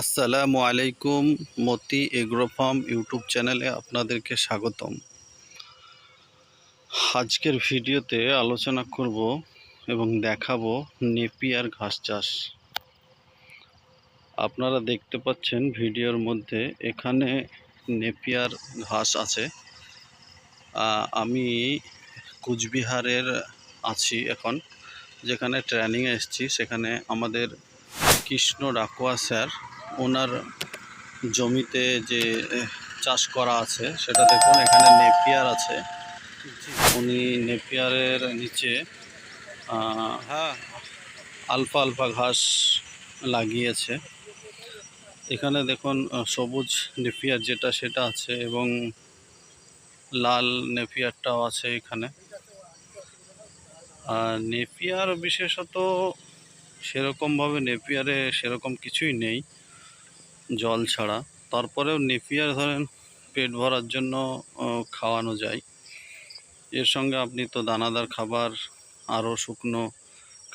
আসসালামু আলাইকুম মতি agro farm YouTube চ্যানেলে আপনাদেরকে স্বাগতম। আজকের ভিডিওতে আলোচনা করব এবং দেখাবো নেপিয়ার ঘাস চাষ। আপনারা দেখতে পাচ্ছেন ভিডিওর মধ্যে এখানে নেপিয়ার ঘাস আছে। আমি কুচবিহারের আছি এখন, যেখানে ট্রেনিংয়ে এসেছি, সেখানে আমাদের কৃষ্ণ ডাকুয়া স্যার ওনার জমিতে যে চাষ করা আছে সেটা দেখুন এখানে নেপিয়ার আছে। উনি নেপিয়ারের নিচে হ্যাঁ। আলফা আলফা ঘাস লাগিয়েছে। এখানে দেখুন সবুজ নেপিয়ার যেটা সেটা আছে এবং লাল নেপিয়ারটাও আছে এখানে। আর নেপিয়ার বিশেষত সেরকমভাবে নেপিয়ারে সেরকম কিছুই নেই। জল ছাড়া। তারপরেও নেপিয়ার ধরেন পেট ভরার জন্য খাওয়ানো যায়। এর সঙ্গে আপনি তো দানাদার খাবার, আরও শুকনো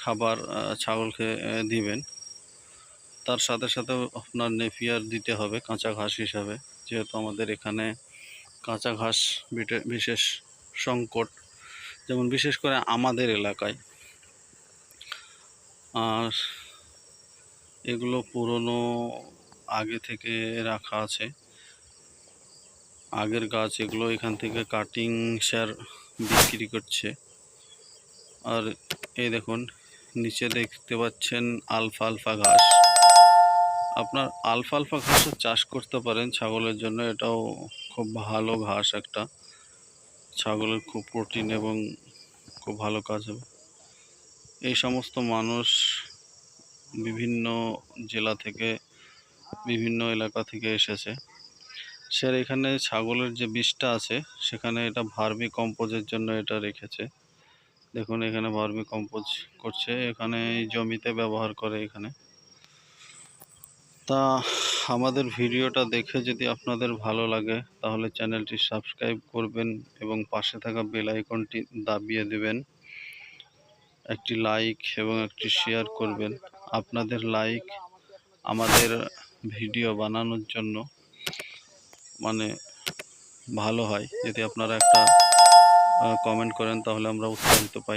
খাবার ছাগলকে দিবেন। তার সাথে সাথে আপনার নেপিয়ার দিতে হবে কাঁচা ঘাস হিসাবে, যেহেতু আমাদের এখানে কাঁচা ঘাস বিশেষ সংকট, যেমন বিশেষ করে আমাদের এলাকায়। আর এগুলো পুরনো আগে থেকে রাখা আছে। আগের গাছ এগুলো এখান থেকে কাটিং স্যার বিক্রি করছে। আর এই দেখুন, নিচে দেখতে পাচ্ছেন আলফা আলফা ঘাস। আপনার আলফা আলফা ঘাসও চাষ করতে পারেন, ছাগলের জন্য এটাও খুব ভালো ঘাস একটা। ছাগলের খুব প্রোটিন এবং খুব ভালো কাজ হবে। এই সমস্ত মানুষ বিভিন্ন জেলা থেকে বিভিন্ন এলাকা থেকে এসেছে। স্যার, এখানে ছাগলের যে বিষটা আছে, সেখানে এটা ভার্মি কম্পোজের জন্য এটা রেখেছে। দেখুন, এখানে ভার্মি কম্পোজ করছে, এখানে জমিতে ব্যবহার করে এখানে। তা আমাদের ভিডিওটা দেখে যদি আপনাদের ভালো লাগে, তাহলে চ্যানেলটি সাবস্ক্রাইব করবেন এবং পাশে থাকা বেল আইকনটি দাবিয়ে দেবেন। একটি লাইক এবং একটি শেয়ার করবেন। আপনাদের লাইক আমাদের ভিডিও বানানোর জন্য মানে ভালো হয়। যদি আপনারা একটা কমেন্ট করেন তাহলে আমরা উৎসাহিত পাই।